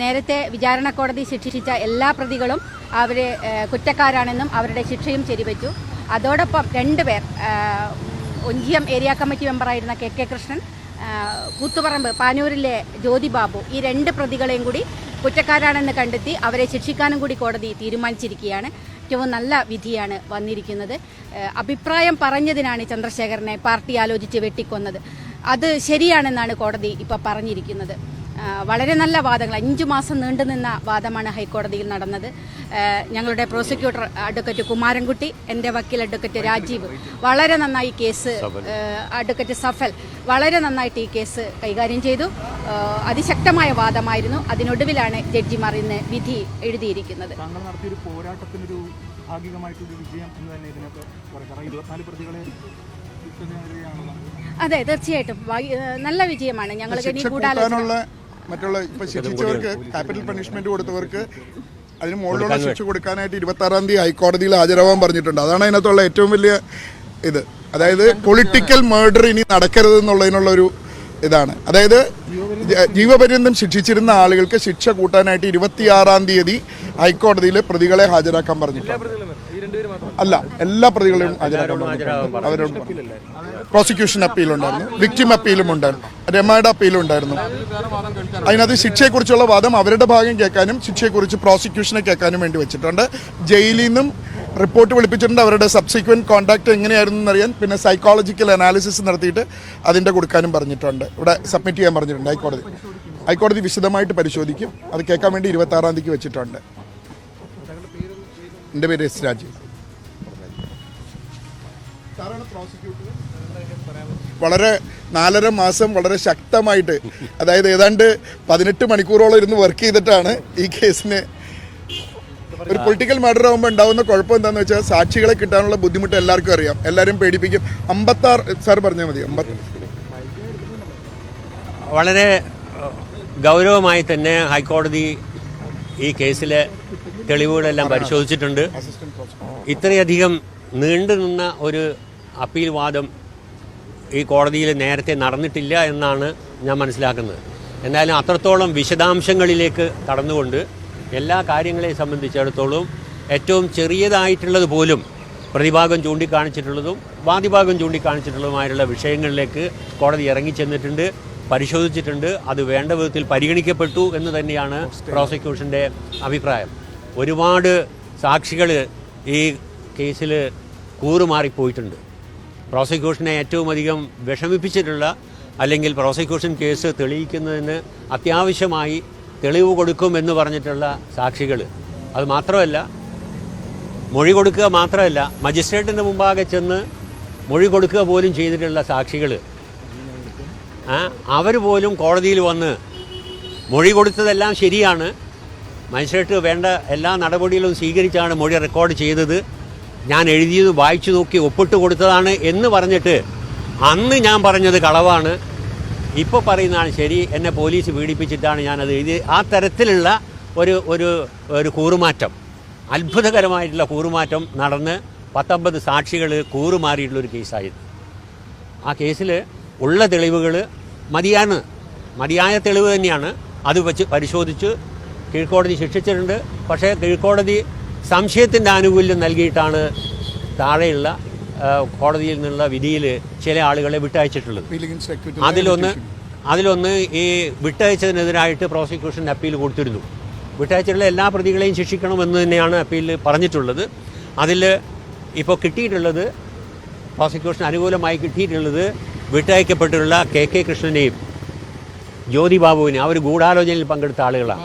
നേരത്തെ വിചാരണ കോടതി ശിക്ഷിച്ച എല്ലാ പ്രതികളും അവർ കുറ്റക്കാരാണെന്നും അവരുടെ ശിക്ഷയും ശരിവെച്ചു. അതോടൊപ്പം രണ്ടുപേർ പേർ ഒഞ്ചിയം ഏരിയ കമ്മിറ്റി മെമ്പറായിരുന്ന കെ കെ കൃഷ്ണൻ കൂത്തുപറമ്പ് പാനൂരിലെ ജ്യോതി ബാബു ഈ രണ്ട് പ്രതികളെയും കൂടി കുറ്റക്കാരാണെന്ന് കണ്ടെത്തി അവരെ ശിക്ഷിക്കാനും കൂടി കോടതി തീരുമാനിച്ചിരിക്കുകയാണ്. ഏറ്റവും നല്ല വിധിയാണ് വന്നിരിക്കുന്നത്. അഭിപ്രായം പറഞ്ഞതിനാണ് ചന്ദ്രശേഖരനെ പാർട്ടി ആലോചിച്ച് വെട്ടിക്കൊന്നത്. അത് ശരിയാണെന്നാണ് കോടതി ഇപ്പോൾ പറഞ്ഞിരിക്കുന്നത്. വളരെ നല്ല വാദങ്ങൾ. അഞ്ചു മാസം നീണ്ടു നിന്ന വാദമാണ് ഹൈക്കോടതിയിൽ നടന്നത്. ഞങ്ങളുടെ പ്രോസിക്യൂട്ടർ അഡ്വക്കറ്റ് കുമാരൻകുട്ടി എന്റെ വക്കീൽ അഡ്വക്കറ്റ് രാജീവ് വളരെ നന്നായി കേസ് അഡ്വക്കറ്റ് സഫൽ വളരെ നന്നായിട്ട് ഈ കേസ് കൈകാര്യം ചെയ്തു. അതിശക്തമായ വാദമായിരുന്നു. അതിനൊടുവിലാണ് ജഡ്ജിമാർ ഇന്ന് വിധി എഴുതിയിരിക്കുന്നത്. പോരാട്ടത്തിനൊരു ഭാഗികമായിട്ടൊരു വിജയം എന്ന് തന്നെ ഇതിനൊക്കെ പറയാം. കാരണം ഇരുപത്തിനാല് പ്രതികളെ അതെ തീർച്ചയായിട്ടും. നല്ല വിജയമാണ്. ഞങ്ങൾ ഇനി മറ്റുള്ള ഇപ്പൊ ശിക്ഷിച്ചവർക്ക് ക്യാപിറ്റൽ പണിഷ്മെന്റ് കൊടുത്തവർക്ക് അതിന് മുകളിലുള്ള ശിക്ഷ കൊടുക്കാനായിട്ട് ഇരുപത്തി ആറാം തീയതി ഹൈക്കോടതിയിൽ ഹാജരാവാൻ പറഞ്ഞിട്ടുണ്ട്. അതാണ് അതിനകത്തുള്ള ഏറ്റവും വലിയ ഇത്. അതായത് പൊളിറ്റിക്കൽ മേർഡർ ഇനി നടക്കരുത് എന്നുള്ളതിനുള്ള ഒരു ഇതാണ്. അതായത് ജീവപര്യന്തം ശിക്ഷിച്ചിരുന്ന ആളുകൾക്ക് ശിക്ഷ കൂട്ടാനായിട്ട് ഇരുപത്തിയാറാം തീയതി ഹൈക്കോടതിയിൽ പ്രതികളെ ഹാജരാക്കാൻ പറഞ്ഞിട്ടുണ്ട്. അല്ല എല്ലാ പ്രതികളെയും ഹാജരാക്കാൻ അവരോട് പ്രോസിക്യൂഷൻ അപ്പീൽ ഉണ്ടായിരുന്നു വിക്ടിം അപ്പീലും ഉണ്ടായിരുന്നു രമയുടെ അപ്പീലും ഉണ്ടായിരുന്നു. അതിനകത്ത് ശിക്ഷയെക്കുറിച്ചുള്ള വാദം അവരുടെ ഭാഗം കേൾക്കാനും ശിക്ഷയെക്കുറിച്ച് പ്രോസിക്യൂഷനെ കേൾക്കാനും വേണ്ടി വെച്ചിട്ടുണ്ട്. ജയിലിൽ നിന്നും റിപ്പോർട്ട് വിളിപ്പിച്ചിട്ടുണ്ട്. അവരുടെ സബ്സിക്വന്റ് കോൺടാക്ട് എങ്ങനെയായിരുന്നു എന്നറിയാൻ പിന്നെ സൈക്കോളജിക്കൽ അനാലിസിസ് നടത്തിയിട്ട് അതിന്റെ കൊടുക്കാനും പറഞ്ഞിട്ടുണ്ട്. ഇവിടെ സബ്മിറ്റ് ചെയ്യാൻ പറഞ്ഞിട്ടുണ്ട് ഹൈക്കോടതി. ഹൈക്കോടതി വിശദമായിട്ട് പരിശോധിക്കും. അത് കേൾക്കാൻ വേണ്ടി ഇരുപത്താറാം തീയതിക്ക് വെച്ചിട്ടുണ്ട്. എന്റെ പേര് എസ് രാജീവ്. വളരെ നാലര മാസം വളരെ ശക്തമായിട്ട് അതായത് ഏതാണ്ട് പതിനെട്ട് മണിക്കൂറോളം ഇരുന്ന് വർക്ക് ചെയ്തിട്ടാണ് ഈ കേസിന് ഒരു പൊളിറ്റിക്കൽ മർഡർ ആകുമ്പോൾ ഉണ്ടാവുന്ന കുഴപ്പം എന്താന്ന് വെച്ചാൽ സാക്ഷികളെ കിട്ടാനുള്ള ബുദ്ധിമുട്ട് എല്ലാവർക്കും അറിയാം. എല്ലാവരും പേടിപ്പിക്കും. അമ്പത്താറ് സാർ പറഞ്ഞാൽ മതി അമ്പത്തി വളരെ ഗൗരവമായി തന്നെ ഹൈക്കോടതി ഈ കേസിലെ തെളിവുകളെല്ലാം പരിശോധിച്ചിട്ടുണ്ട്. ഇത്രയധികം നീണ്ടുനിന്ന ഒരു അപ്പീൽ വാദം ഈ കോടതിയിൽ നേരത്തെ നടന്നിട്ടില്ല എന്നാണ് ഞാൻ മനസ്സിലാക്കുന്നത്. എന്തായാലും അത്രത്തോളം വിശദാംശങ്ങളിലേക്ക് കടന്നുകൊണ്ട് എല്ലാ കാര്യങ്ങളെ സംബന്ധിച്ചിടത്തോളം ഏറ്റവും ചെറിയതായിട്ടുള്ളത് പോലും പ്രതിഭാഗം ചൂണ്ടിക്കാണിച്ചിട്ടുള്ളതും വാദിഭാഗം ചൂണ്ടിക്കാണിച്ചിട്ടുള്ളതുമായിട്ടുള്ള വിഷയങ്ങളിലേക്ക് കോടതി ഇറങ്ങിച്ചെന്നിട്ടുണ്ട് പരിശോധിച്ചിട്ടുണ്ട്. അത് വേണ്ട വിധത്തിൽ പരിഗണിക്കപ്പെട്ടു എന്ന് തന്നെയാണ് പ്രോസിക്യൂഷന്റെ അഭിപ്രായം. ഒരുപാട് സാക്ഷികൾ ഈ കേസിൽ കൂറുമാറിപ്പോയിട്ടുണ്ട്. പ്രോസിക്യൂഷനെ ഏറ്റവും അധികം വിഷമിപ്പിച്ചിട്ടുള്ള അല്ലെങ്കിൽ പ്രോസിക്യൂഷൻ കേസ് തെളിയിക്കുന്നതിന് അത്യാവശ്യമായി തെളിവ് കൊടുക്കും എന്ന് പറഞ്ഞിട്ടുള്ള സാക്ഷികൾ. അത് മാത്രമല്ല മൊഴി കൊടുക്കുക മാത്രമല്ല മജിസ്ട്രേറ്റിന്റെ മുമ്പാകെ ചെന്ന് മൊഴി കൊടുക്കുക പോലും ചെയ്തിട്ടുള്ള സാക്ഷികൾ. അവർ പോലും കോടതിയിൽ വന്ന് മൊഴി കൊടുത്തതെല്ലാം ശരിയാണ്. മജിസ്ട്രേറ്റ് വേണ്ട എല്ലാ നടപടികളും സ്വീകരിച്ചാണ് മൊഴി റെക്കോർഡ് ചെയ്തത്. ഞാൻ എഴുതിയത് വായിച്ചു നോക്കി ഒപ്പിട്ട് കൊടുത്തതാണ് എന്ന് പറഞ്ഞിട്ട് അന്ന് ഞാൻ പറഞ്ഞത് കളവാണ്. ഇപ്പോൾ പറയുന്നതാണ് ശരി എന്നെ പോലീസ് പീഡിപ്പിച്ചിട്ടാണ് ഞാനത് എഴുതി ആ തരത്തിലുള്ള ഒരു ഒരു ഒരു കൂറുമാറ്റം അത്ഭുതകരമായിട്ടുള്ള കൂറുമാറ്റം നടന്ന് പത്തൊമ്പത് സാക്ഷികൾ കൂറുമാറിയിട്ടുള്ളൊരു കേസായിരുന്നു. ആ കേസിൽ ഉള്ള തെളിവുകൾ മതിയാണ് മതിയായ തെളിവ് തന്നെയാണ്. അത് വെച്ച് പരിശോധിച്ച് കീഴ്ക്കോടതി ശിക്ഷിച്ചിട്ടുണ്ട്. പക്ഷേ കീഴ്ക്കോടതി സംശയത്തിന്റെ ആനുകൂല്യം നൽകിയിട്ടാണ് താഴെയുള്ള കോടതിയിൽ നിന്നുള്ള വിധിയിൽ ചില ആളുകളെ വിട്ടയച്ചിട്ടുള്ളത്. അതിലൊന്ന് അതിലൊന്ന് ഈ വിട്ടയച്ചതിനെതിരായിട്ട് പ്രോസിക്യൂഷൻ അപ്പീൽ കൊടുത്തിരുന്നു. വിട്ടയച്ചിട്ടുള്ള എല്ലാ പ്രതികളെയും ശിക്ഷിക്കണമെന്ന് തന്നെയാണ് അപ്പീലിൽ പറഞ്ഞിട്ടുള്ളത്. അതിൽ ഇപ്പോൾ കിട്ടിയിട്ടുള്ളത് പ്രോസിക്യൂഷൻ അനുകൂലമായി കിട്ടിയിട്ടുള്ളത് വിട്ടയക്കപ്പെട്ടിട്ടുള്ള കെ കെ കൃഷ്ണനെയും ജ്യോതി ബാബുവിനെ അവർ ഗൂഢാലോചനയിൽ പങ്കെടുത്ത ആളുകളാണ്.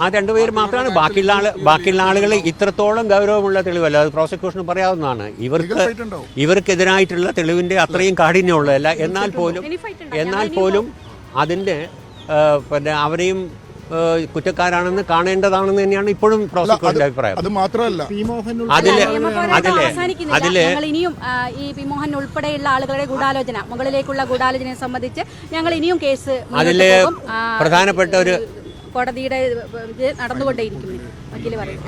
ആ രണ്ടുപേർ മാത്രമാണ്. ബാക്കിയുള്ള ആൾ ബാക്കിയുള്ള ആളുകൾ ഇത്രത്തോളം ഗൗരവമുള്ള തെളിവല്ല. അത് പ്രോസിക്യൂഷന് പറയാവുന്നതാണ്. ഇവർക്ക് ഇവർക്കെതിരായിട്ടുള്ള തെളിവിന്റെ അത്രയും കാഠിന്യമുള്ളതല്ല. എന്നാൽ പോലും എന്നാൽ പോലും അതിന്റെ പിന്നെ അവരെയും കുറ്റക്കാരാണെന്ന് കാണേണ്ടതാണെന്ന് തന്നെയാണ് ഇപ്പോഴും പ്രോസിക്യൂട്ടറുടെ അഭിപ്രായം. അത് മാത്രമല്ല. അതിൽ അതിൽ അതിൽ ഞങ്ങൾ ഇനിയും ഈ പി മോഹൻ ഉൾപ്പെടെയുള്ള ആളുകളുടെ ഗൂഢാലോചന മുകളിലേക്കുള്ള ഗൂഢാലോചനയെ സംബന്ധിച്ച് ഞങ്ങൾ ഇനിയും കേസ് അതിൽ പ്രധാനപ്പെട്ട ഒരു കോടതിയുടെ ഇത് നടന്നുകൊണ്ടേയിരിക്കുന്നു വക്കീൽ പറയും.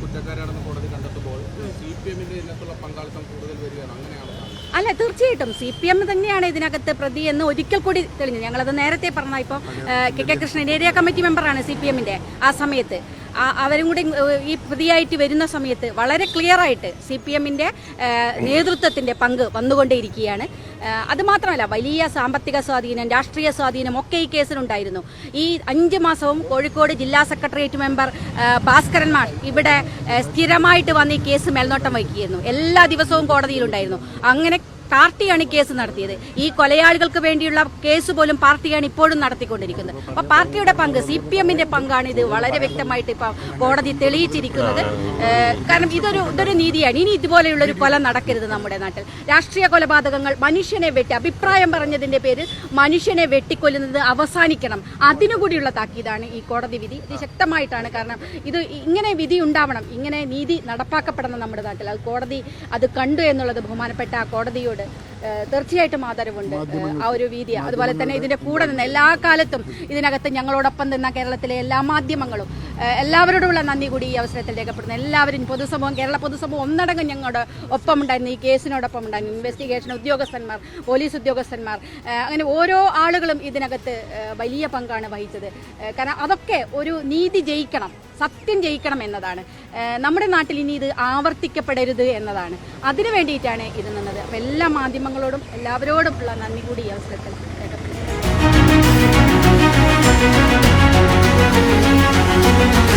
കുറ്റക്കാരാണെന്ന് കോടതി കണ്ടെത്തുമ്പോൾ സി പി എമ്മിന്റെ പങ്കാളിത്തം കൂടുതൽ വരികയാണ് അങ്ങനെയാണ് അല്ല തീർച്ചയായിട്ടും. സി പി എം തന്നെയാണ് ഇതിനകത്ത് പ്രതി എന്ന് ഒരിക്കൽ കൂടി തെളിഞ്ഞു. ഞങ്ങളത് നേരത്തെ പറഞ്ഞ ഇപ്പോൾ K K Krishnan area committee മെമ്പറാണ് സി പി എമ്മിന്റെ ആ സമയത്ത്. അവരും കൂടി ഈ പ്രതിയായിട്ട് വരുന്ന സമയത്ത് വളരെ ക്ലിയർ ആയിട്ട് സി പി എമ്മിന്റെ നേതൃത്വത്തിന്റെ പങ്ക് വന്നുകൊണ്ടേയിരിക്കുകയാണ്. അതുമാത്രമല്ല അത് മാത്രമല്ല വലിയ സാമ്പത്തിക സ്വാധീനം രാഷ്ട്രീയ സ്വാധീനം ഒക്കെ ഈ കേസിലുണ്ടായിരുന്നു. ഈ അഞ്ച് മാസവും കോഴിക്കോട് ജില്ലാ സെക്രട്ടേറിയറ്റ് മെമ്പർ ഭാസ്കരൻ മാർ ഇവിടെ സ്ഥിരമായിട്ട് വന്ന് ഈ കേസ് മേൽനോട്ടം വഹിക്കുകയായിരുന്നു. എല്ലാ ദിവസവും കോടതിയിലുണ്ടായിരുന്നു. അങ്ങനെ പാർട്ടിയാണ് കേസ് നടത്തിയത്. ഈ കൊലയാളികൾക്ക് വേണ്ടിയുള്ള കേസ് പോലും പാർട്ടിയാണ് ഇപ്പോഴും നടത്തിക്കൊണ്ടിരിക്കുന്നത്. അപ്പൊ പാർട്ടിയുടെ പങ്ക് സി പി എമ്മിന്റെ പങ്കാണ്. ഇത് വളരെ വ്യക്തമായിട്ട് ഇപ്പൊ കോടതി തെളിയിച്ചിരിക്കുന്നത്. കാരണം ഇതൊരു ഇതൊരു നീതിയാണ്. ഇനി ഇതുപോലെയുള്ള ഒരു കൊല നടക്കരുത് നമ്മുടെ നാട്ടിൽ. രാഷ്ട്രീയ കൊലപാതകങ്ങൾ മനുഷ്യനെ വെട്ടി അഭിപ്രായം പറഞ്ഞതിന്റെ പേരിൽ മനുഷ്യനെ വെട്ടിക്കൊല്ലുന്നത് അവസാനിക്കണം. അതിനുകൂടിയുള്ള താക്കീതാണ് ഈ കോടതി വിധി. ഇത് ശക്തമായിട്ടാണ് കാരണം ഇത് ഇങ്ങനെ വിധി ഉണ്ടാവണം. ഇങ്ങനെ നീതി നടപ്പാക്കപ്പെടണം നമ്മുടെ നാട്ടിൽ. അത് കോടതി അത് കണ്ടു എന്നുള്ളത് ബഹുമാനപ്പെട്ട ആ കോടതിയോട് ഏഹ്, തീർച്ചയായിട്ടും ആദരവുണ്ട് ആ ഒരു വീതി. അതുപോലെ തന്നെ ഇതിന്റെ കൂടെ നിന്ന് എല്ലാ കാലത്തും ഇതിനകത്ത് ഞങ്ങളോടൊപ്പം നിന്ന കേരളത്തിലെ എല്ലാ മാധ്യമങ്ങളും എല്ലാവരോടുമുള്ള നന്ദി കൂടി ഈ അവസരത്തിൽ രേഖപ്പെടുന്നു എല്ലാവരും പൊതുസമൂഹം കേരള പൊതുസമൂഹം ഒന്നടങ്കം ഞങ്ങളുടെ ഒപ്പം ഉണ്ടായിരുന്നു ഈ കേസിനോടൊപ്പം ഉണ്ടായിരുന്നു ഇൻവെസ്റ്റിഗേഷൻ ഉദ്യോഗസ്ഥന്മാർ പോലീസ് ഉദ്യോഗസ്ഥന്മാർ അങ്ങനെ ഓരോ ആളുകളും ഇതിനകത്ത് വലിയ പങ്കാണ് വഹിച്ചത്. കാരണം അതൊക്കെ ഒരു നീതി ജയിക്കണം സത്യം ജയിക്കണം എന്നതാണ്. നമ്മുടെ നാട്ടിൽ ഇനി ഇത് ആവർത്തിക്കപ്പെടരുത് എന്നതാണ്. അതിനു വേണ്ടിയിട്ടാണ് ഇത് നിന്നത്. എല്ലാ മാധ്യമങ്ങളോടും എല്ലാവരോടുമുള്ള നന്ദി കൂടി ഈ അവസരത്തിൽ രേഖപ്പെടുത്തുന്നു. Thank you.